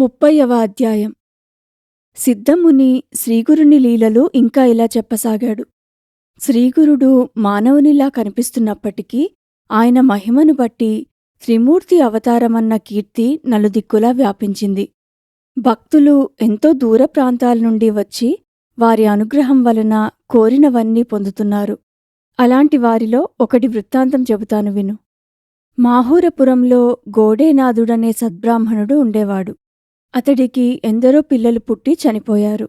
ముప్పైవ అధ్యాయం. సిద్ధముని శ్రీగురుని లీలలు ఇంకా ఇలా చెప్పసాగాడు. శ్రీగురుడు మానవునిలా కనిపిస్తున్నప్పటికీ ఆయన మహిమను బట్టి త్రిమూర్తి అవతారమన్న కీర్తి నలుదిక్కులా వ్యాపించింది. భక్తులు ఎంతో దూర ప్రాంతాల నుండి వచ్చి వారి అనుగ్రహం వలన కోరినవన్నీ పొందుతున్నారు. అలాంటి వారిలో ఒకటి వృత్తాంతం చెబుతాను విను. మాహూరపురంలో గోడేనాథుడనే సద్బ్రాహ్మణుడు ఉండేవాడు. అతడికి ఎందరో పిల్లలు పుట్టి చనిపోయారు.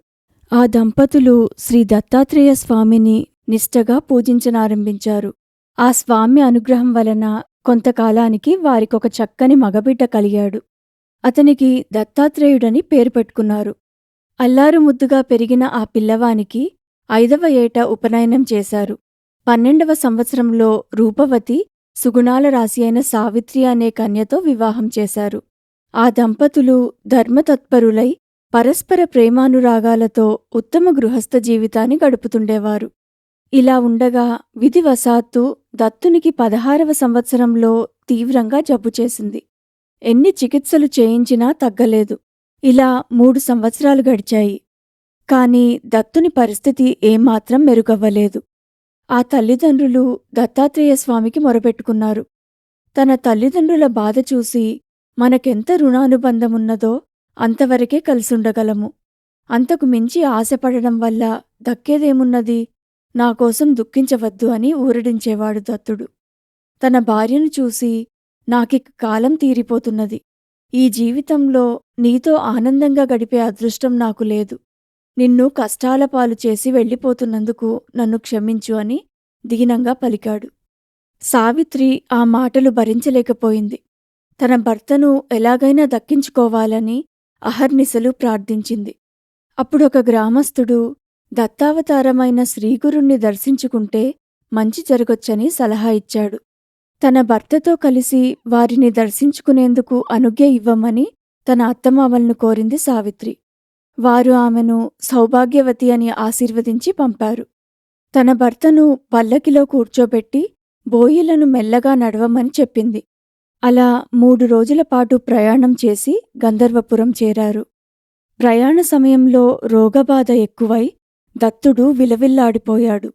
ఆ దంపతులు శ్రీ దత్తాత్రేయ స్వామిని నిష్టగా పూజించనారంభించారు. ఆ స్వామి అనుగ్రహం వలన కొంతకాలానికి వారికొక చక్కని మగబిడ్డ కలిగాడు. అతనికి దత్తాత్రేయుడని పేరు పెట్టుకున్నారు. అల్లారు ముద్దుగా పెరిగిన ఆ పిల్లవానికి ఐదవ ఏట ఉపనయనం చేశారు. పన్నెండవ సంవత్సరంలో రూపవతి సుగుణాల రాశి అయిన సావిత్రి అనే కన్యతో వివాహం చేశారు. ఆ దంపతులు ధర్మతత్పరులై పరస్పర ప్రేమానురాగాలతో ఉత్తమ గృహస్థ జీవితాన్ని గడుపుతుండేవారు. ఇలా ఉండగా విధివశాత్తు దత్తునికి పదహారవ సంవత్సరంలో తీవ్రంగా జబ్బు చేసింది. ఎన్ని చికిత్సలు చేయించినా తగ్గలేదు. ఇలా మూడు సంవత్సరాలు గడిచాయి. కాని దత్తుని పరిస్థితి ఏమాత్రం మెరుగవ్వలేదు. ఆ తల్లిదండ్రులు దత్తాత్రేయ స్వామికి మొరపెట్టుకున్నారు. తన తల్లిదండ్రుల బాధ చూసి మనకెంత రుణానుబంధమున్నదో అంతవరకే కలిసుండగలము. అంతకు మించి ఆశపడడం వల్ల దక్కేదేమున్నది? నాకోసం దుఃఖించవద్దు అని ఊరడించేవాడు దత్తుడు. తన భార్యను చూసి నాకిక కాలం తీరిపోతున్నది. ఈ జీవితంలో నీతో ఆనందంగా గడిపే అదృష్టం నాకు లేదు. నిన్ను కష్టాల పాలు చేసి వెళ్ళిపోతున్నందుకు నన్ను క్షమించు అని దీనంగా పలికాడు. సావిత్రి ఆ మాటలు భరించలేకపోయింది. తన భర్తను ఎలాగైనా దక్కించుకోవాలని అహర్నిశలు ప్రార్థించింది. అప్పుడొక గ్రామస్థుడు దత్తావతారమైన శ్రీగురుణ్ణి దర్శించుకుంటే మంచి జరగొచ్చని సలహా ఇచ్చాడు. తన భర్తతో కలిసి వారిని దర్శించుకునేందుకు అనుజ్ఞ ఇవ్వమని తన అత్తమామలను కోరింది సావిత్రి. వారు ఆమెను సౌభాగ్యవతి అని ఆశీర్వదించి పంపారు. తన భర్తను పల్లకిలో కూర్చోబెట్టి బోయిలను మెల్లగా నడవమని చెప్పింది. అలా మూడు రోజుల పాటు ప్రయాణం చేసి గంధర్వపురం చేరారు. ప్రయాణ సమయంలో రోగబాధ ఎక్కువై దత్తుడు విలవిల్లాడిపోయాడు.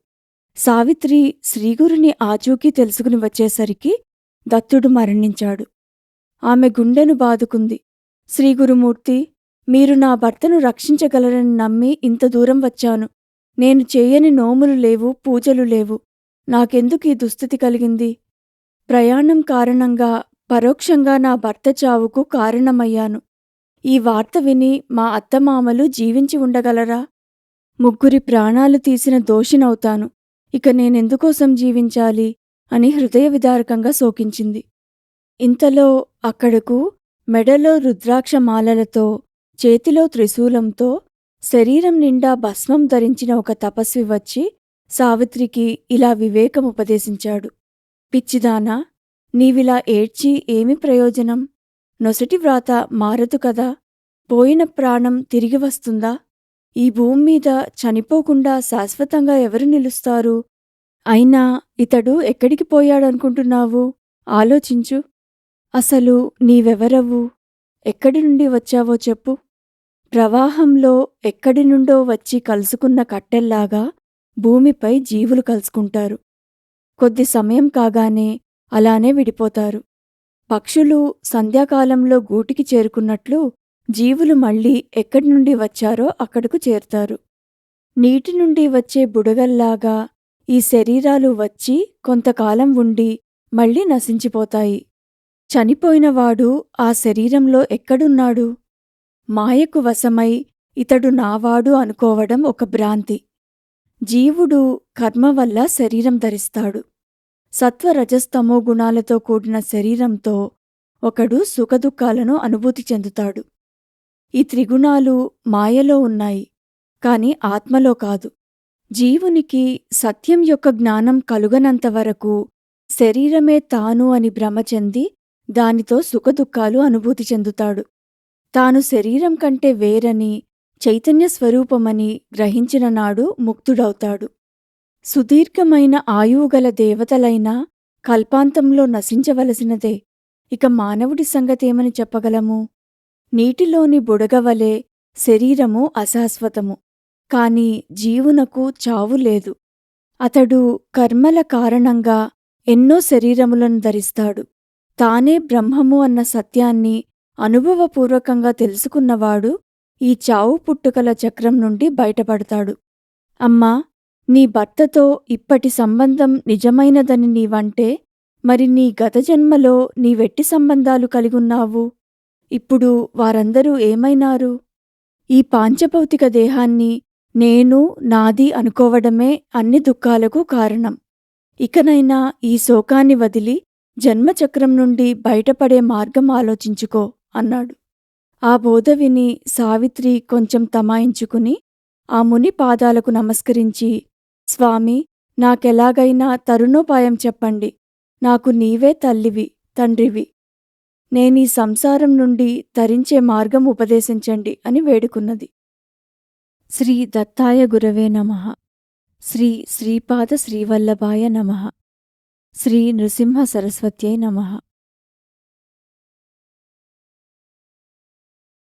సావిత్రి శ్రీగురుని ఆచూకీ తెలుసుకుని వచ్చేసరికి దత్తుడు మరణించాడు. ఆమె గుండెను బాదుకుంది. శ్రీగురుమూర్తి మీరు నా భర్తను రక్షించగలరని నమ్మి ఇంత దూరం వచ్చాను. నేను చేయని నోములు లేవు పూజలు లేవు. నాకెందుకు ఈ దుస్థితి కలిగింది? ప్రయాణం కారణంగా పరోక్షంగా నా భర్త చావుకు కారణమయ్యాను. ఈ వార్త విని మా అత్తమామలు జీవించి ఉండగలరా? ముగ్గురి ప్రాణాలు తీసిన దోషినవుతాను. ఇక నేనెందుకోసం జీవించాలి? అని హృదయ విదారకంగా శోకించింది. ఇంతలో అక్కడకు మెడలో రుద్రాక్షమాలలతో చేతిలో త్రిశూలంతో శరీరం నిండా భస్మం ధరించిన ఒక తపస్వి వచ్చి సావిత్రికి ఇలా వివేకముపదేశించాడు. పిచ్చిదానా నీవిలా ఏడ్చి ఏమి ప్రయోజనం? నొసటి వ్రాత మారదు కదా? పోయిన ప్రాణం తిరిగి వస్తుందా? ఈ భూమి మీద చనిపోకుండా శాశ్వతంగా ఎవరు నిలుస్తారు? అయినా ఇతడు ఎక్కడికి పోయాడనుకుంటున్నావు? ఆలోచించు. అసలు నీవెవరవు? ఎక్కడి నుండి వచ్చావో చెప్పు. ప్రవాహంలో ఎక్కడి నుండో వచ్చి కలుసుకున్న కట్టెల్లాగా భూమిపై జీవులు కలుసుకుంటారు. కొద్ది సమయం కాగానే అలానే విడిపోతారు. పక్షులు సంధ్యాకాలంలో గూటికి చేరుకున్నట్లు జీవులు మళ్ళీ ఎక్కడి నుండి వచ్చారో అక్కడకు చేరుతారు. నీటి నుండి వచ్చే బుడగల్లాగా ఈ శరీరాలు వచ్చి కొంతకాలం ఉండి మళ్ళీ నశించిపోతాయి. చనిపోయినవాడు ఆ శరీరంలో ఎక్కడున్నాడు? మాయకు వశమై ఇతడు నావాడు అనుకోవడం ఒక భ్రాంతి. జీవుడు కర్మ వల్ల శరీరం ధరిస్తాడు. సత్వరజస్తమో గుణాలతో కూడిన శరీరంతో ఒకడు సుఖదుఖాలను అనుభూతి చెందుతాడు. ఈ త్రిగుణాలు మాయలో ఉన్నాయి కాని ఆత్మలో కాదు. జీవునికి సత్యం యొక్క జ్ఞానం కలుగనంతవరకు శరీరమే తాను అని భ్రమ చెంది దానితో సుఖదుఖాలు అనుభూతి చెందుతాడు. తాను శరీరం కంటే వేరని చైతన్య స్వరూపమని గ్రహించిన నాడు ముక్తుడవుతాడు. సుదీర్ఘమైన ఆయువుగల దేవతలైనా కల్పాంతంలో నశించవలసినదే. ఇక మానవుడి సంగతేమని చెప్పగలము? నీటిలోని బుడగవలే శరీరము అశాశ్వతము. కాని జీవునకు చావు లేదు. అతడు కర్మల కారణంగా ఎన్నో శరీరములను ధరిస్తాడు. తానే బ్రహ్మము అన్న సత్యాన్ని అనుభవపూర్వకంగా తెలుసుకున్నవాడు ఈ చావు పుట్టుకల చక్రం నుండి బయటపడతాడు. అమ్మా నీ భర్తతో ఇప్పటి సంబంధం నిజమైనదని నీవంటే మరి నీ గత జన్మలో నీవెట్టి సంబంధాలు కలిగున్నావు. ఇప్పుడు వారందరూ ఏమైనారు? ఈ పాంచభౌతిక దేహాన్ని నేను నాది అనుకోవడమే అన్ని దుఃఖాలకు కారణం. ఇకనైనా ఈ శోకాన్ని వదిలి జన్మచక్రం నుండి బయటపడే మార్గం ఆలోచించుకో అన్నాడు. ఆ బోధ విని సావిత్రి కొంచెం తమాయించుకుని ఆ ముని పాదాలకు నమస్కరించి స్వామి నాకెలాగైనా తరుణోపాయం చెప్పండి. నాకు నీవే తల్లివి తండ్రివి. నేనీ సంసారం నుండి తరించే మార్గం ఉపదేశించండి అని వేడుకున్నది. శ్రీ దత్తాయ గురవే నమ. శ్రీ శ్రీపాద శ్రీవల్లభాయ నమ. శ్రీ నృసింహ సరస్వత్యై నమః.